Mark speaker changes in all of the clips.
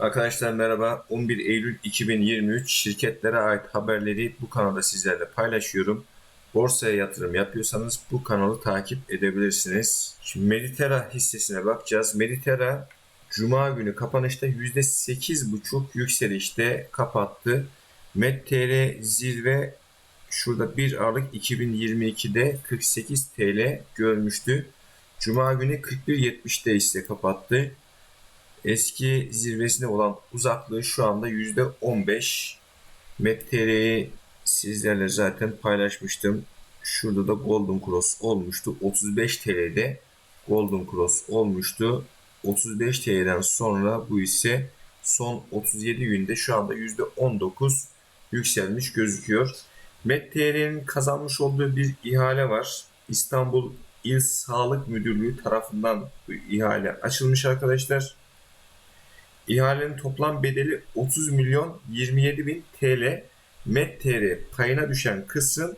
Speaker 1: Arkadaşlar merhaba. 11 Eylül 2023 şirketlere ait haberleri bu kanalda sizlerle paylaşıyorum. Borsaya yatırım yapıyorsanız bu kanalı takip edebilirsiniz. Şimdi Meditera hissesine bakacağız. Meditera Cuma günü kapanışta %8,5 yükselişte kapattı. MedTR zirve şurada 1 Aralık 2022'de 48 TL görmüştü. Cuma günü 41.70'te ise kapattı. Eski zirvesine olan uzaklığı şu anda %15. MetTR'yi sizlerle zaten paylaşmıştım. Şurada da Golden Cross olmuştu. 35 TL'de Golden Cross olmuştu. 35 TL'den sonra bu ise son 37 günde şu anda %19 yükselmiş gözüküyor. MetTR'nin kazanmış olduğu bir ihale var. İstanbul İl Sağlık Müdürlüğü tarafından bu ihale açılmış arkadaşlar. İhalenin toplam bedeli 30 milyon 27 bin TL. MetTR payına düşen kısım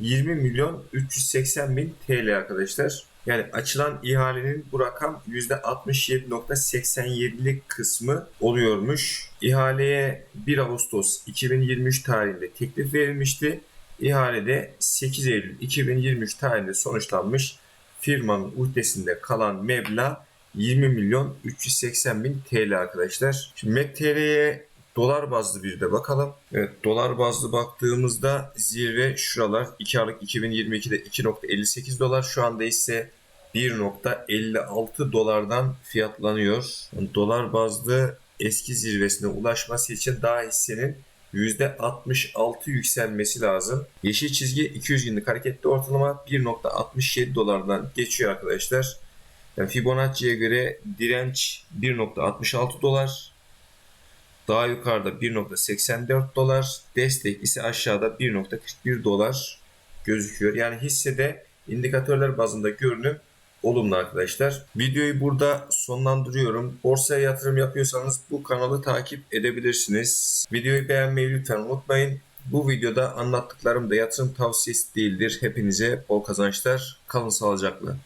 Speaker 1: 20 milyon 380 bin TL arkadaşlar. Yani açılan ihalenin bu rakam %67.87'lik kısmı oluyormuş. İhaleye 1 Ağustos 2023 tarihinde teklif verilmişti. İhalede 8 Eylül 2023 tarihinde sonuçlanmış. Firmanın uhdesinde kalan meblağ 20 milyon 380 bin TL arkadaşlar. Şimdi MetTR'ye dolar bazlı bir de bakalım. Evet dolar bazlı baktığımızda zirve şuralar 2 Aralık 2022'de 2.58 dolar şu anda ise 1.56 dolardan fiyatlanıyor. Dolar bazlı eski zirvesine ulaşması için daha hissenin %66 yükselmesi lazım. Yeşil çizgi 200 günlük hareketli ortalama 1.67 dolardan geçiyor arkadaşlar. Fibonacci'ye göre direnç 1.66 dolar. Daha yukarıda 1.84 dolar. Destek ise aşağıda 1.41 dolar gözüküyor. Yani hissede indikatörler bazında görünüm olumlu arkadaşlar. Videoyu burada sonlandırıyorum. Borsaya yatırım yapıyorsanız bu kanalı takip edebilirsiniz. Videoyu beğenmeyi lütfen unutmayın. Bu videoda anlattıklarım da yatırım tavsiyesi değildir. Hepinize bol kazançlar. Kalın sağlıcakla.